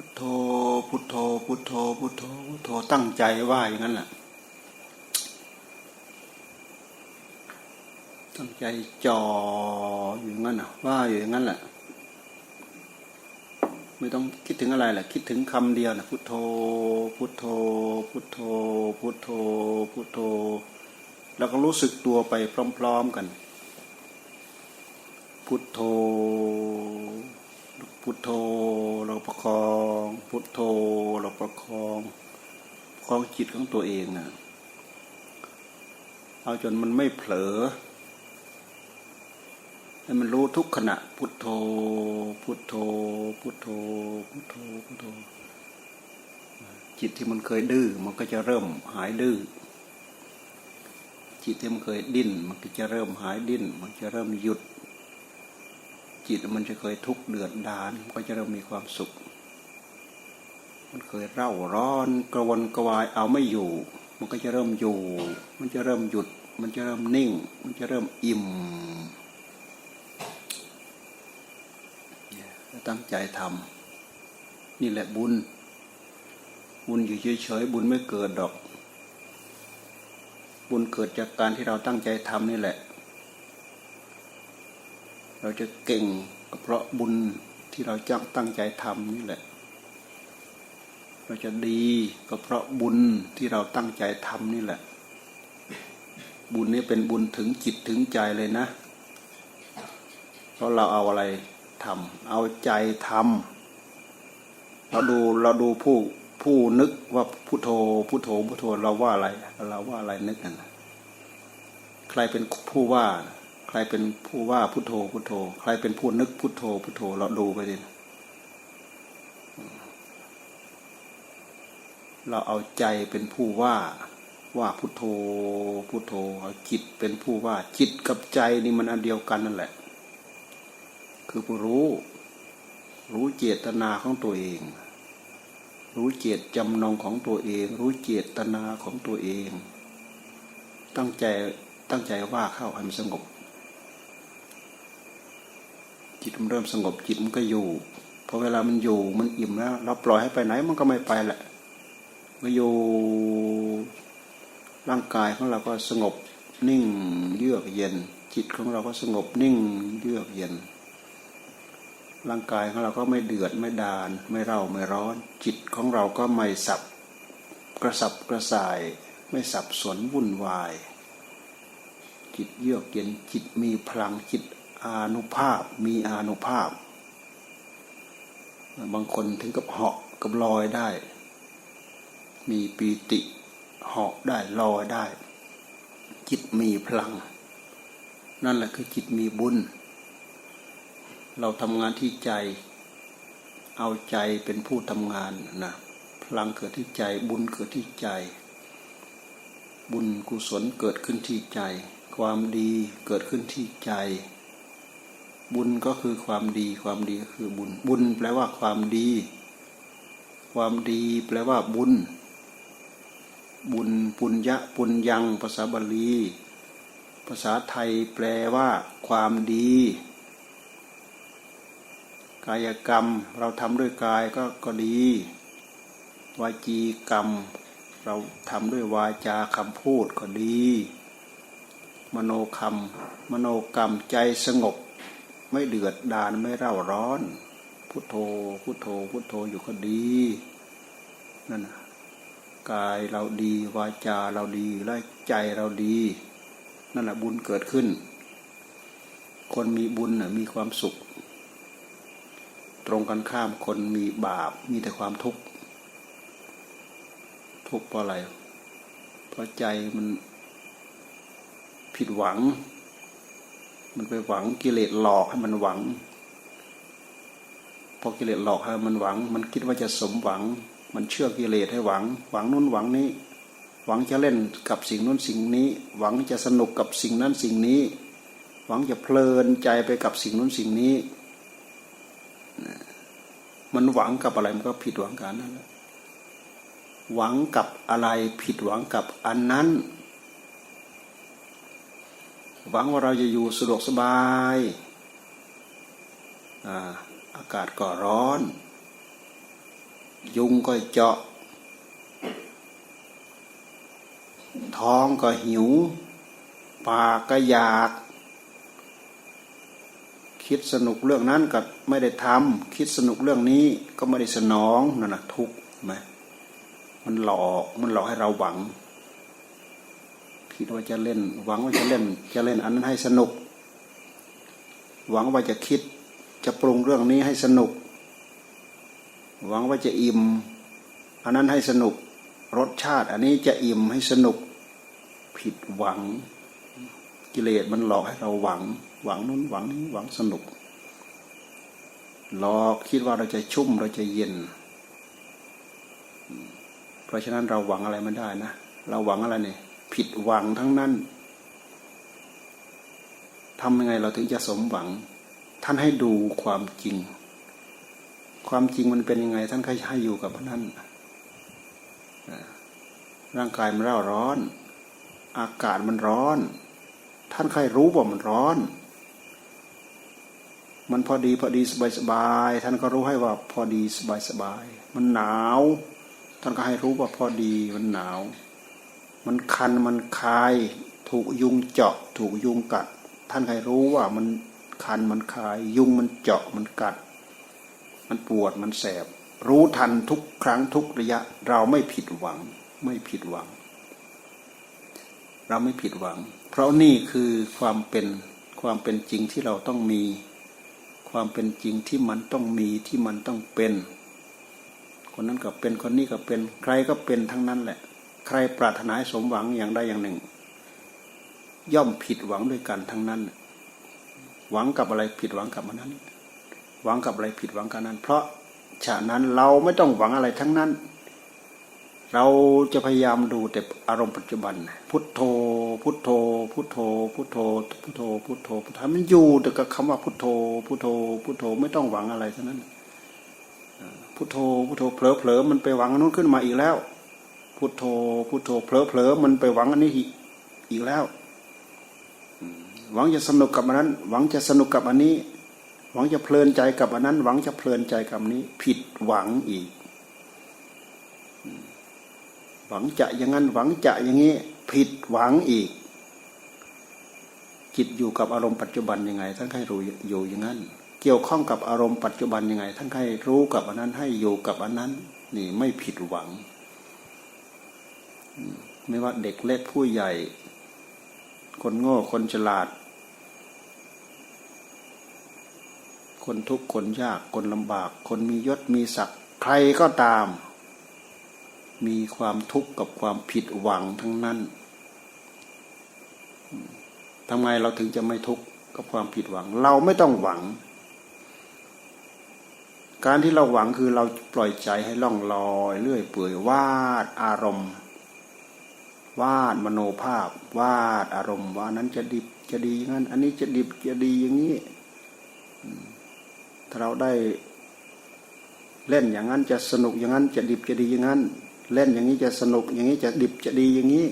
พุทโธ พุทโธ พุทโธ พุทโธ พุทโธ ตั้งใจว่าอย่างนั้นแหละตั้งใจจ่ออยู่งั้นนะว่าอยู่อย่างนั้นแหละ ไม่ต้องคิดถึงอะไรแหละ คิดถึงคำเดียวนะพุทโธ พุทโธ พุทโธ พุทโธ พุทโธ แล้วก็รู้สึกตัวไปพร้อม ๆกัน พุทโธ พุทโธเราประคอง พุทโธเราประคองประคองจิตของตัวเองนะเอาจนมันไม่เผลอให้มันรู้ทุกขณะ พุทโธ พุทโธ พุทโธ พุทโธ พุทโธ จิตที่มันเคยดื้อมันก็จะเริ่มหายดื้อ จิตที่มันเคยดิ้น มันก็จะเริ่มหายดิ้น มันจะเริ่มหยุด จิตมันจะเคยทุกข์เดือดดานก็จะเริ่มมีความสุข มันเคยเร่าร้อนกระวนกระวายเอาไม่อยู่ มันก็จะเริ่มอยู่ มันจะเริ่มหยุด มันจะเริ่มนิ่ง มันจะเริ่มอิ่มตั้งใจทำนี่แหละบุญ บุญอยู่เฉยๆบุญไม่เกิดดอก บุญเกิดจากการที่เราตั้งใจทำนี่แหละ เราจะเก่งก็เพราะบุญที่เราจังตั้งใจทำนี่แหละ เราจะดีก็เพราะบุญที่เราตั้งใจทำนี่แหละ บุญนี้เป็นบุญถึงจิตถึงใจเลยนะ เพราะเราเอาอะไรทำเอาใจทำเราดูเราดูผู้ผู้นึกว่าพุโทโธพุโทโธพุโทโธเราว่าอะไร เราว่าอะไรนึกกันนใครเป็นผู้ว่า ใครเป็นผู้ว่าพุโทโธพุโทโธ ใครเป็นผู้นึกพุโทโธพุโทโธ เราดูไปดิเราเอาใจเป็นผู้ว่าว่าพุโทโธพุโทโธเอาจิตเป็นผู้ว่า จิตกับใจนี่มันอันเดียวกันนั่นแหละ คือผู้รู้ รู้เจตนาของตัวเอง รู้เจตจำนงของตัวเอง รู้เจตนาของตัวเอง ตั้งใจตั้งใจว่าเข้าให้มันสงบ จิตมันเริ่มสงบจิตมันก็อยู่พอเวลามันอยู่มันอิ่มแล้วเราปล่อยให้ไปไหนมันก็ไม่ไปแหละก็อยู่ร่างกายของเราก็สงบนิ่งเยือกเย็น จิตของเราก็สงบนิ่งเยือกเย็น ร่างกายของเราก็ไม่เดือดไม่ดาน ไม่เร่าไม่ร้อน จิตของเราก็ไม่สับกระสับกระส่าย ไม่สับสนวุ่นวาย จิตเยือกเย็นจิตมีพลังจิต อานุภาพมีอานุภาพ บางคนถึงกับเหาะกับลอยได้ มีปีติเหาะได้ลอยได้ จิตมีพลัง นั่นแหละคือจิตมีบุญ เราทำงานที่ใจ เอาใจเป็นผู้ทำงานนะพลังเกิดที่ใจบุญเกิดที่ใจ บุญกุศลเกิดขึ้นที่ใจ ความดีเกิดขึ้นที่ใจ บุญก็คือความดีความดีก็คือบุญ บุญแปลว่าความดี ความดีแปลว่าบุญ บุญปุญญะปุญญัง ภาษาบาลี ภาษาไทยแปลว่า ความดี กายกรรมเราทำด้วยกายก็ก็ดี วาจีกรรม เราทำด้วยวาจาคำพูดก็ดี มโนคำมโนกรรมใจสงบ ไม่เดือดดานไม่เร่าร้อน พุทโธ พุทโธ พุทโธอยู่ก็ดีนั่นนะกายเราดีวาจาเราดีและใจเราดี นั่นแหละบุญเกิดขึ้น คนมีบุญมีความสุข ตรงกันข้ามคนมีบาปมีแต่ความทุกข์ทุกข์เพราะอะไร เพราะใจมันผิดหวัง มันไปหวังกิเลสหลอกให้มันหวัง พอกิเลสหลอกให้มันหวัง มันคิดว่าจะสมหวัง มันเชื่อกิเลสให้หวัง หวังนู้นหวังนี้ หวังจะเล่นกับสิ่งนู้นสิ่งนี้ หวังจะสนุกกับสิ่งนั้นสิ่งนี้ หวังจะเพลินใจไปกับสิ่งนู้นสิ่งนี้ มันหวังกับอะไรมันก็ผิดหวังกันนั่นแหละหวังกับอะไรผิดหวังกับอันนั้น หวังว่าเราจะอยู่สะดวกสบายอาอากาศก็ร้อน ยุงก็เจาะ ท้องก็หิว ปากก็อยาก คิดสนุกเรื่องนั้นกับไม่ได้ทำคิดสนุกเรื่องนี้ก็ไม่ได้สนองนั่นนะทุกข์ไหมมันหลอกมันหลอกให้เราหวัง คิดว่าจะเล่น หวังว่าจะเล่น จะเล่นอันนั้นให้สนุก หวังว่าจะคิดจะปรุงเรื่องนี้ให้สนุก หวังว่าจะอิ่มอันนั้นให้สนุก รสชาติอันนี้จะอิ่มให้สนุก ผิดหวัง กิเลสมันหลอกให้เราหวัง หวังนู้นหวังนี้หวังสนุกหลอกคิดว่าเราจะชุ่มเราจะเย็น เพราะฉะนั้นเราหวังอะไรไม่ได้นะ เราหวังอะไรเนี่ย ผิดหวังทั้งนั้นทำยังไงเราถึงจะสมหวัง ท่านให้ดูความจริง ความจริงมันเป็นยังไง ท่านก็ให้อยู่กับนั่นร่างกายมันร่าร้อน อากาศมันร้อน ท่านใครรู้ว่ามันร้อน มันพอดีพอดีสบายสบายท่านก็รู้ให้ว่าพอดีสบายสบาย มันหนาว ท่านก็ให้รู้ว่าพอดีมันหนาว มันคันมันคาย ถูกยุงเจาะ ถูกยุงกัด ท่านใครรู้ว่ามันคันมันคาย ยุงมันเจาะมันกัด มันปวดมันแสบ รู้ทันทุกครั้งทุกระยะ เราไม่ผิดหวัง ไม่ผิดหวัง เราไม่ผิดหวัง เพราะนี่คือความเป็นความเป็นจริงที่เราต้องมี ความเป็นจริงที่มันต้องมีที่มันต้องเป็น คนนั้นก็เป็นคนนี้ก็เป็นใครก็เป็นทั้งนั้นแหละ ใครปรารถนาสมหวังอย่างใดอย่างหนึ่ง ย่อมผิดหวังด้วยกันทั้งนั้น หวังกับอะไรผิดหวังกับอันนั้น หวังกับอะไรผิดหวังกับนั้น เพราะฉะนั้นเราไม่ต้องหวังอะไรทั้งนั้น เราจะพยายามดูแต่อารมณ์ปัจจุบัน พุทโธ พุทโธ พุทโธ พุทโธ พุทโธ พุทโธพุทโธมันอยู่แต่กับคำว่าพุทโธ พุทโธ พุทโธไม่ต้องหวังอะไรทั้งนั้น พุทโธ พุทโธเผลอเผลอมันไปหวังนู้นขึ้นมาอีกแล้ว พุทโธพุทโธเผลอเผลอมันไปหวังอันนี้อีกแล้วหวังจะสนุกกับอันนั้น หวังจะสนุกกับอันนี้ หวังจะเพลินใจกับอันนั้น หวังจะเพลินใจกับอันนี้ ผิดหวังอีก หวังจะอย่างนั้นหวังจะอย่างนี้ ผิดหวังอีก จิตอยู่กับอารมณ์ปัจจุบันยังไง ท่านให้รู้อยู่อย่างนั้น เกี่ยวข้องกับอารมณ์ปัจจุบันยังไง ท่านให้รู้กับอันนั้นให้อยู่กับอันนั้น นี่ไม่ผิดหวัง ไม่ว่าเด็กเล็กผู้ใหญ่ คนโง่คนฉลาด คนทุกข์คนยากคนลำบาก คนมียศมีศักดิ์ใครก็ตาม มีความทุกข์กับความผิดหวังทั้งนั้นทำไมเราถึงจะไม่ทุกข์กับความผิดหวัง เราไม่ต้องหวัง การที่เราหวังคือเราปล่อยใจให้ล่องลอย เรื่อยเปื่อยวาดอารมณ์ วาดมโนภาพ วาดอารมณ์ว่านั้นจะดิบจะดีอย่างนั้น อันนี้จะดิบจะดีอย่างนี้ถ้าเราได้เล่นอย่างนั้นจะสนุกอย่างนั้นจะดิบจะดีอย่างนั้น เล่นอย่างนี้จะสนุกอย่างนี้จะดิบจะดีอย่างนี้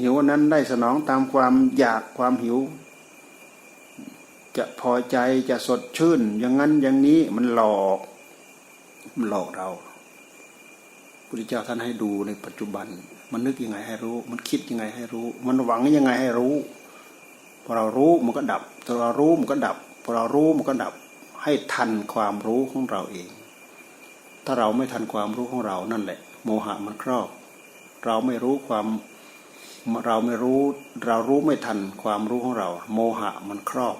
หิวนั้นได้สนองตามความอยากความหิว จะพอใจจะสดชื่น อย่างนั้นอย่างนี้มันหลอก มันหลอกเรา พุทธเจ้าท่านให้ดูในปัจจุบัน มันนึกยังไงให้รู้ มันคิดยังไงให้รู้ มันหวังยังไงให้รู้พอเรารู้มันก็ดับพอเรารู้มันก็ดับพอเรารู้มันก็ดับให้ทันความรู้ของเราเอง ถ้าเราไม่ทันความรู้ของเรานั่นแหละ โมหะมันครอบ เราไม่รู้ความเราไม่รู้ เรารู้ไม่ทันความรู้ของเรา โมหะมันครอบ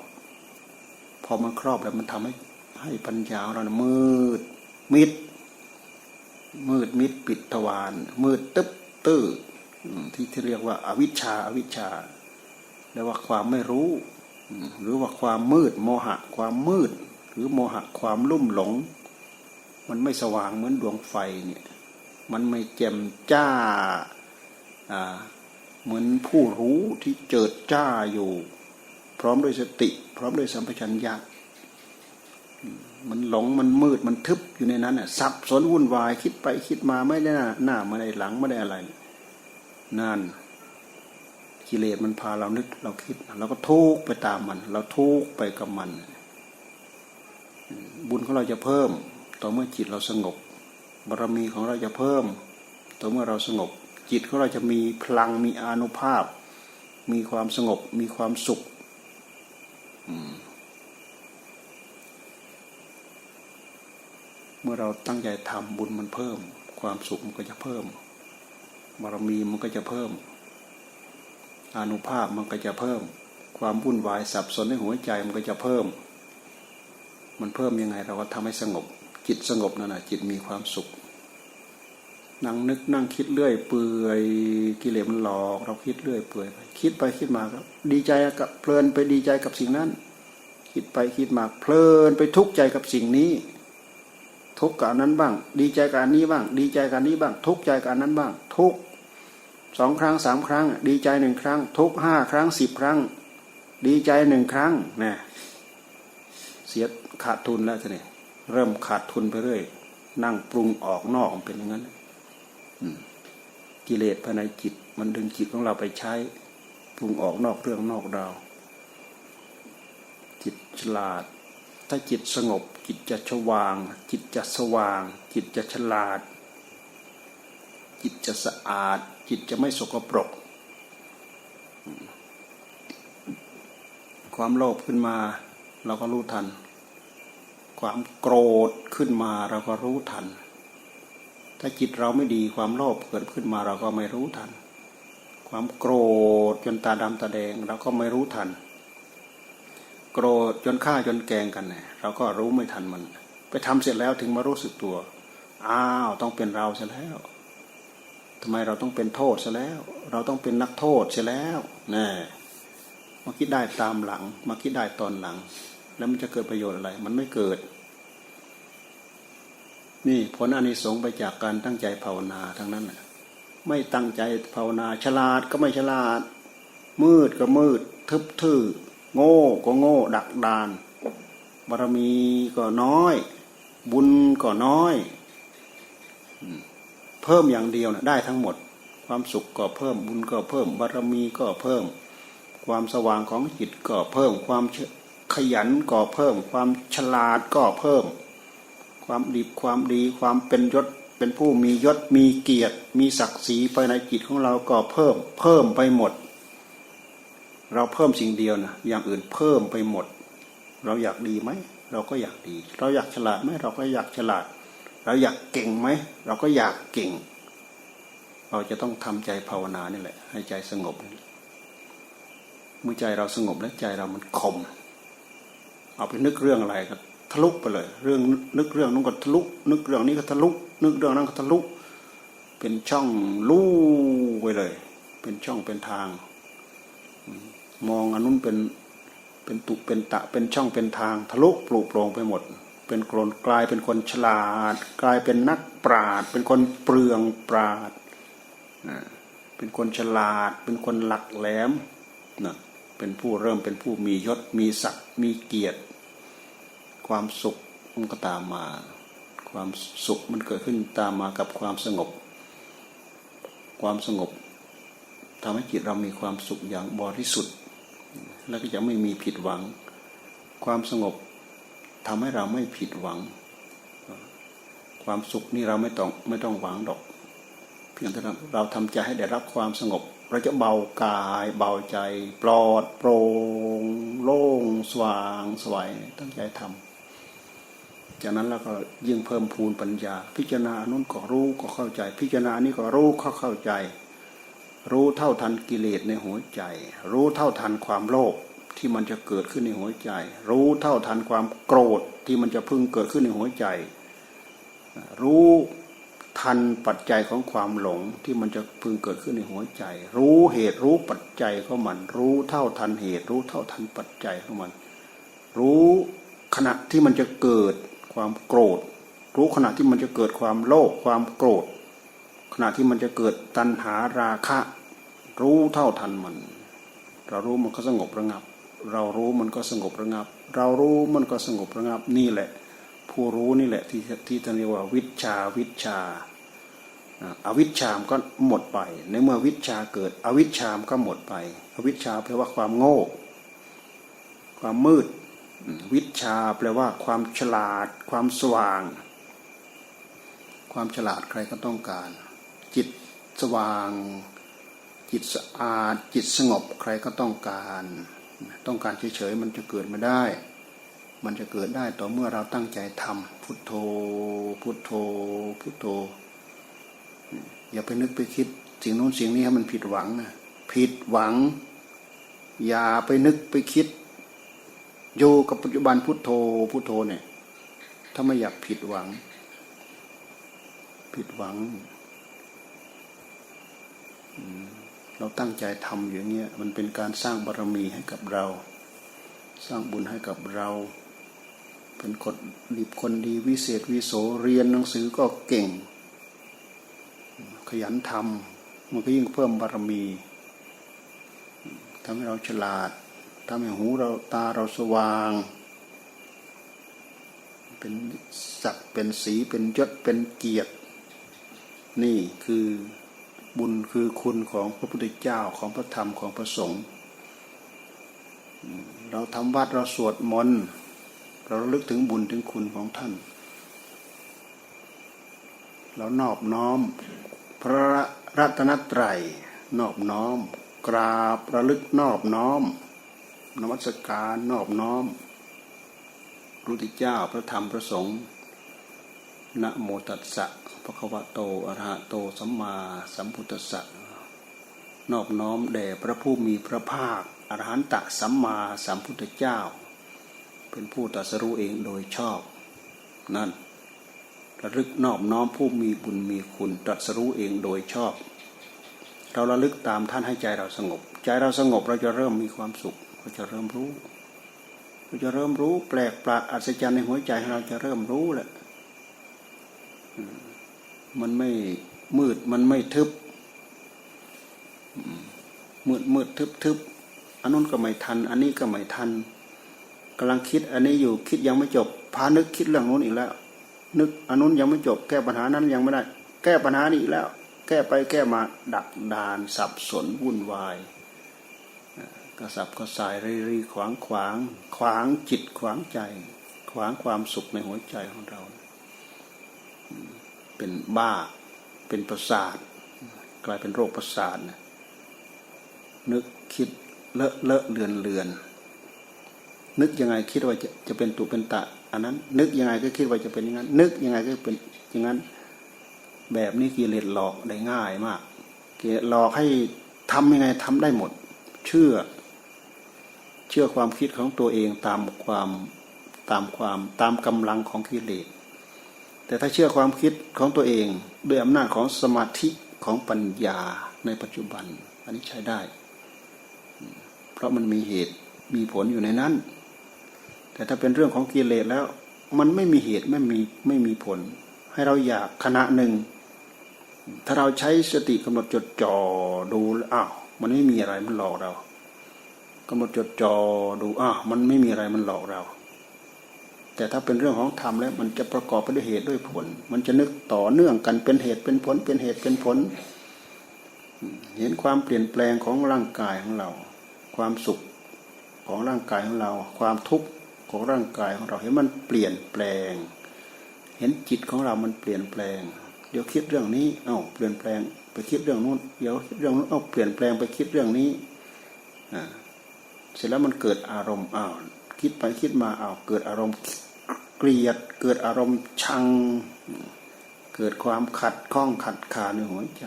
พอมันครอบแล้วมันทำให้ให้ปัญญาเรามืดมิด มืดมิดปิดทวารมืดตึ๊บตื้อที่ที่เรียกว่าอาวิชชาอาวิชชาเรียกว่าความไม่รู้ หรือว่าความมืดโมหะ ความมืด หรือโมหะความลุ่มหลง มันไม่สว่างเหมือนดวงไฟเนี่ยมันไม่แจ่มจ้าเหมือนผู้รู้ที่เจิดจ้าอยู่ พร้อมด้วยสติ พร้อมด้วยสัมปชัญญะ มันหลงมันมืดมันทึบอยู่ในนั้นน่ะสับสนวุ่นวายคิดไปคิดมาไม่ได้หน้าหน้าไม่ได้หลังไม่ได้อะไรนั่นกิเลสมันพาเรานึกเราคิดเราก็ทุกไปตามมัน เราทุกไปกับมัน บุญของเราจะเพิ่ม ต่อเมื่อจิตเราสงบบารมีของเราจะเพิ่ม ต่อเมื่อเราสงบ จิตของเราจะมีพลังมีอานุภาพ มีความสงบมีความสุข อืม มื่อเราตั้งใจทำบุญมันเพิ่ม ความสุขมันก็จะเพิ่ม บารมีมันก็จะเพิ่ม อนุภาพมันก็จะเพิ่ม ความวุ่นวายสับสนในหัวใจมันก็จะเพิ่ม มันเพิ่มยังไงเราก็ทำให้สงบ จิตสงบนั่นแหะจิตมีความสุขนั่งนึกนั่งคิดเรื่อยเปื่อยกิเลสมันหลอก เราคิดเรื่อยเปื่อยไปคิดไปคิดมาครับ ดีใจกับเพลินไปดีใจกับสิ่งนั้น คิดไปคิดมาเพลินไปทุกข์ใจกับสิ่งนี้ ทุกข์กับนั้นบ้าง ดีใจกับนี้บ้าง ดีใจกับนี้บ้าง ทุกข์ใจกับนั้นบ้าง ทุกสองครั้งสามครั้ง ดีใจหนึ่งครั้ง ทุกห้าครั้งสิบครั้ง ดีใจหนึ่งครั้งนะเสียขาดทุนแล้วจะเนี่ยเริ่มขาดทุนไปเรื่อยนั่งปรุงออกนอกเป็นอย่างนั้นกิเลสภายในจิต มันดึงจิตของเราไปใช้ ปรุงออกนอกเรื่องนอกราวจิตฉลาด ถ้าจิตสงบ จิตจะชวาง จิตจะสว่าง จิตจะฉลาด จิตจะสะอาด จิตจะไม่สกปรก ความโลภขึ้นมาเราก็รู้ทัน ความโกรธขึ้นมาเราก็รู้ทัน ถ้าจิตเราไม่ดีความโลภเกิดขึ้นมาเราก็ไม่รู้ทัน ความโกรธจนตาดำตาแดงเราก็ไม่รู้ทัน โกรธจนฆ่าจนแกงกันเนี่ยเราก็รู้ไม่ทันมัน ไปทำเสร็จแล้วถึงมารู้สึกตัว อ้าวต้องเป็นเราเสียแล้วทำไมเราต้องเป็นโทษซะแล้ว เราต้องเป็นนักโทษเสียแล้วนี่มาคิดได้ตามหลัง มาคิดได้ตอนหลัง แล้วมันจะเกิดประโยชน์อะไร มันไม่เกิด นี่ผลอานิสงส์ไปจากการตั้งใจภาวนาทั้งนั้นน่ะไม่ตั้งใจภาวนาฉลาดก็ไม่ฉลาด มืดก็มืด ทึบทื่อ โง่ก็โง่ ดักดาน บารมีก็น้อย บุญก็น้อยเพิ่มอย่างเดียวนะได้ทั้งหมด ความสุขก็เพิ่มบุญก็เพิ่ม บารมีก็เพิ่ม ความสว่างของจิตก็เพิ่ม ความขยันก็เพิ่ม ความฉลาดก็เพิ่ม ความดีความดี ความเป็นยศเป็นผู้มียศมีเกียรติ มีศักดิ์ศรีภายในจิตของเราก็เพิ่ม เพิ่มไปหมด เราเพิ่มสิ่งเดียวนะอย่างอื่นเพิ่มไปหมด เราอยากดีไหม เราก็อยากดี เราอยากฉลาดไหมเราก็อยากฉลาด เราอยากเก่งไหม เราก็อยากเก่ง เราจะต้องทำใจภาวนานี่แหละ ให้ใจสงบเมื่อใจเราสงบแล้วใจเรามันคมเอาไปนึกเรื่องอะไรก็ทะลุไปเลย เรื่องนึกเรื่องนู้นก็ทะลุนึกเรื่องนี้ก็ทะลุนึกเรื่องนั้นก็ทะลุเป็นช่องลู่ไปเลย เป็นช่องเป็นทาง มองอันนู้นเป็นเป็นตุเป็นตะเป็นช่องเป็นทางทะลุปลุกโปร่งไปหมด เป็นคนกลายเป็นคนฉลาด กลายเป็นนักปราด เป็นคนเปลืองปราดเป็นคนฉลาด เป็นคนหลักแหลมนะเป็นผู้เริ่มเป็นผู้มียศมีศักดิ์มีเกียรติ ความสุขมันก็ตามมา ความสุขมันเกิดขึ้นตามมากับความสงบ ความสงบทำให้จิตเรามีความสุขอย่างบริสุทธิ์ แล้วก็จะไม่มีผิดหวัง ความสงบทำให้เราไม่ผิดหวัง ความสุขนี่เราไม่ต้องไม่ต้องหวังดอก เพียงแต่เราทำใจให้ได้รับความสงบ เราจะเบากายเบาใจ ปลอดโปร่งโล่งสว่างสวยตั้งใจทำจากนั้นเราก็ยิ่งเพิ่มพูนปัญญา พิจารณานู้นก็รู้ก็เข้าใจ พิจารณานี้ก็รู้เข้าเข้าใจ รู้เท่าทันกิเลสในหัวใจ รู้เท่าทันความโลภที่มันจะเกิดขึ้นในหัวใจ รู้เท่าทันความโกรธที่มันจะพึ่งเกิดขึ้นในหัวใจ รู้ทันปัจจัยของความหลงที่มันจะพึงเกิดขึ้นในหัวใจ รู้เหตุรู้ปัจจัยของมัน รู้เท่าทันเหตุ รู้เท่าทันปัจจัยของมัน รู้ขณะที่มันจะเกิดความโกรธ รู้ขณะที่มันจะเกิดความโลภความโกรธ ขณะที่มันจะเกิดตัณหาราคะ รู้เท่าทันมัน เรารู้มันก็สงบระงับ เรารู้มันก็สงบระงับ เรารู้มันก็สงบระงับนี่แหละ ผู้รู้นี่แหละที่ที่ท่านเรียกว่าวิชาวิชาอาวิชชามก็หมดไป ในเมื่อวิชาเกิด อวิชชามก็หมดไป อวิชชาแปลว่าความโง่ ความมืด วิชาแปลว่าความฉลาด ความสว่าง ความฉลาดใครก็ต้องการ จิตสว่าง จิตสะอาดจิตสงบใครก็ต้องการ ต้องการเฉยๆมันจะเกิดไม่ได้ มันจะเกิดได้ต่อเมื่อเราตั้งใจทำพุทโธ พุทโธ พุทโธ อย่าไปนึกไปคิดสิ่งโน้นสิ่งนี้ให้มันผิดหวังนะผิดหวัง อย่าไปนึกไปคิดอยู่กับปัจจุบันพุทโธ พุทโธเนี่ยถ้าไม่อยากผิดหวัง ผิดหวัง อืม เราตั้งใจทำอย่างเงี้ยมันเป็นการสร้างบารมีให้กับเรา สร้างบุญให้กับเรา เป็นคนดีคนดีวิเศษวิโสเรียนหนังสือก็เก่ง ขยันทำมันก็ยิ่งเพิ่มบารมีทำให้เราฉลาดทำให้หูเราตาเราสว่าง เป็นศักดิ์เป็นสีเป็นยศเป็นเกียรติ นี่คือ บุญคือคุณของพระพุทธเจ้าของพระธรรมของพระสงฆ์เราทำวัดเราสวดมนต์เราลึกถึงบุญถึงคุณของท่าน เรานอบน้อม พระรัตนตรัยนอบน้อม กราบระลึกนอบน้อมนมัสการนอบน้อมพระพุทธเจ้าพระธรรมพระสงฆ์ นะโมตัสสะภะคะวะโตอะระหะโตสัมมาสัมพุทธัสสะนอบน้อมแด่พระผู้มีพระภาคอรหันตะสัมมาสัมพุทธเจ้า เป็นผู้ตรัสรู้เองโดยชอบ นั่นระลึกนอบน้อมผู้มีบุญมีคุณตรัสรู้เองโดยชอบ เราระลึกตามท่านให้ใจเราสงบ ใจเราสงบเราจะเริ่มมีความสุข เราจะเริ่มรู้ เราจะเริ่มรู้แปลกประหลาดอัศจรรย์ในหัวใจของเราจะเริ่มรู้แหละ มันไม่มืดมันไม่ทึบ มืดมืดทึบทึบอันนู้นก็ไม่ทัน อันนี้ก็ไม่ทันกำลังคิดอันนี้อยู่คิดยังไม่จบพานึกคิดเรื่องนู้นอีกแล้ว นึกอันนู้นยังไม่จบ แก้ปัญหานั้นยังไม่ได้ แก้ปัญหานี้อีกแล้ว แก้ไปแก้มาดักดานสับสนวุ่นวายกระสับกระส่ายรีรีขวางขวาง ขวางจิตขวางใจ ขวางความสุขในหัวใจของเรา เป็นบ้า เป็นประสาท กลายเป็นโรคประสาทนะนึกคิดเลอะเลอะเลือนเลือนนึกยังไงคิดว่าจะจะเป็นตุเป็นตะ อันนั้น นึกยังไงก็คิดว่าจะเป็นอย่างนั้น นึกยังไงก็เป็นอย่างนั้น แบบนี้กิเลสหลอกได้ง่ายมากกิเลสหลอกให้ทำยังไงทำได้หมด เชื่อ เชื่อความคิดของตัวเองตามความตามความตามกำลังของกิเลส แต่ถ้าเชื่อความคิดของตัวเองด้วยอำนาจของสมาธิของปัญญาในปัจจุบัน อันนี้ใช้ได้ เพราะมันมีเหตุมีผลอยู่ในนั้น แต่ถ้าเป็นเรื่องของกิเลสแล้ว มันไม่มีเหตุไม่มีไม่มีผล ให้เราอยากขณะหนึ่ง ถ้าเราใช้สติกำหนดจดจ่อดูอ้าวมันไม่มีอะไรมันหลอกเรากำหนดจดจ่อดูอ้าวมันไม่มีอะไรมันหลอกเรา แต่ถ้าเป็นเรื่องของธรรมแล้วมันจะประกอบไปด้วยเหตุด้วยผล มันจะนึกต่อเนื่องกันเป็นเหตุเป็นผล เป็นเหตุเป็นผล เห็นความเปลี่ยนแปลงของร่างกายของเรา ความสุขของร่างกายของเรา ความทุกข์ของร่างกายของเราเห็นมันเปลี่ยนแปลง เห็นจิตของเรามันเปลี่ยนแปลง เดี๋ยวคิดเรื่องนี้ เอ้าเปลี่ยนแปลงไปคิดเรื่องนู้นเดี๋ยวคิดเรื่องนู้นเอ้าเปลี่ยนแปลงไปคิดเรื่องนี้อ่าเสร็จแล้วมันเกิดอารมณ์อ้าวคิดไปคิดมาอ้าวเกิดอารมณ์ เกลียด เกิดอารมณ์ชัง เกิดความขัดข้องขัดขาในหัวใจ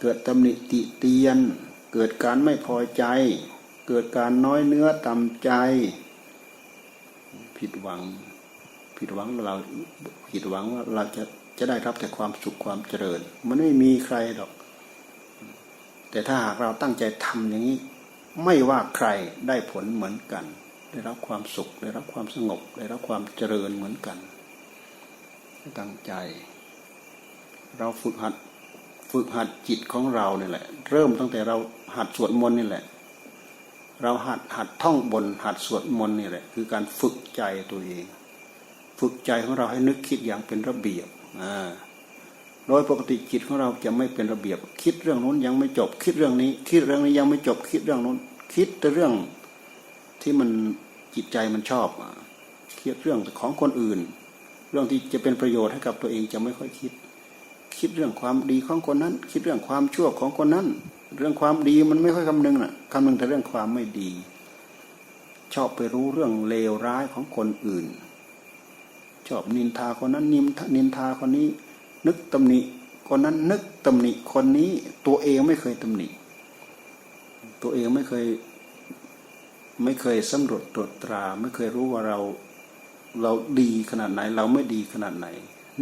เกิดตำหนิติเตียน เกิดการไม่พอใจ เกิดการน้อยเนื้อต่ำใจ ผิดหวัง ผิดหวังเราผิดหวังว่าเราจะจะได้รับแต่ความสุขความเจริญ มันไม่มีใครหรอก แต่ถ้าหากเราตั้งใจทำอย่างนี้ ไม่ว่าใครได้ผลเหมือนกัน ได้รับความสุข ได้รับความสงบ ได้รับความเจริญเหมือนกัน ตั้งใจ เราฝึกหัดฝึกหัดจิตของเราเนี่ยแหละ เริ่มตั้งแต่เราหัดสวดมนต์นี่แหละ เราหัดหัดท่องบน หัดสวดมนต์นี่แหละ คือการฝึกใจตัวเอง ฝึกใจของเราให้นึกคิดอย่างเป็นระเบียบอ่าโดยปกติจิตของเราจะไม่เป็นระเบียบ คิดเรื่องนู้นยังไม่จบ คิดเรื่องนี้ คิดเรื่องนี้ยังไม่จบ คิดเรื่องนู้น คิดแต่เรื่องที่มัน จิตใจมันชอบคิดเรื่องของคนอื่น เรื่องที่จะเป็นประโยชน์ให้กับตัวเองจะไม่ค่อยคิด คิดเรื่องความดีของคนนั้น คิดเรื่องความชั่วของคนนั้น เรื่องความดีมันไม่ค่อยคำนึงน่ะคำนึงแต่เรื่องความไม่ดี ชอบไปรู้เรื่องเลวร้ายของคนอื่น ชอบนินทาคนนั้นนิมทานินทาคนนี้ นึกตำหนิคนนั้นนึกตำหนิคนนี้ตัวเองไม่เคยตำหนิตัวเองไม่เคย ไม่เคยสำรวจตรวจตรา ไม่เคยรู้ว่าเราเราดีขนาดไหน เราไม่ดีขนาดไหน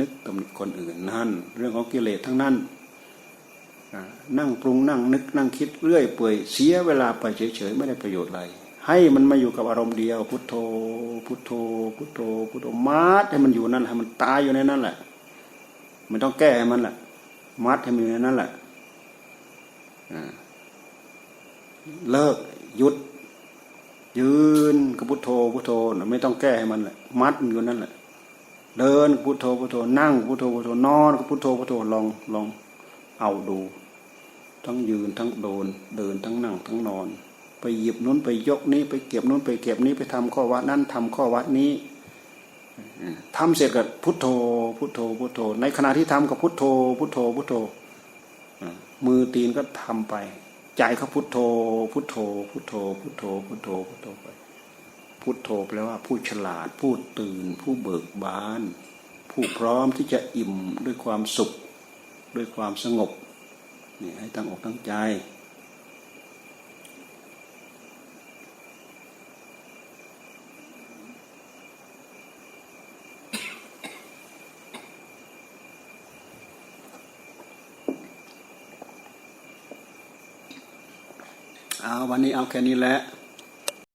นึกตำหนิคนอื่นนั่น เรื่องของกิเลสทั้งนั้นนั่งปรุงนั่งนึกนั่งคิดเรื่อยเปื่อยเสียเวลาไปเฉยๆไม่ได้ประโยชน์อะไร ให้มันมาอยู่กับอารมณ์เดียว พุทโธ พุทโธ พุทโธพุทโธมัดให้มันอยู่นั่นให้มันตายอยู่ในนั้นแหละไม่ต้องแก้ให้มันแหละมัดให้มันอยู่ในนั้นแหละเลิกหยุด ยืนกับพุทโธพุทโธไม่ต้องแก้ให้มันแหละมัดมันอยู่นั่นแหละ เดินกับพุทโธพุทโธนั่งกับพุทโธพุทโธนอนกับพุทโธพุทโธลองลองเอาดู ทั้งยืนทั้งโดน เดินทั้งนั่งทั้งนอน ไปหยิบนู้นไปยกนี้ไปเก็บนู้นไปเก็บนี้ไปทำข้อวัดนั้นทำข้อวัดนี้อืมทำเสร็จกับพุทโธ พุทโธพุทโธ ในขณะที่ทำกับพุทโธ พุทโธพุทโธมมือตีนก็ทำไป ใจเขาพุทโธ พุทโธ พุทโธ พุทโธ พุทโธ พุทโธไป พุทโธแปลว่าผู้ฉลาด ผู้ตื่น ผู้เบิกบาน ผู้พร้อมที่จะอิ่มด้วยความสุข ด้วยความสงบนี่ให้ตั้งอกตั้งใจ วันนี้เอาแค่นี้แหละ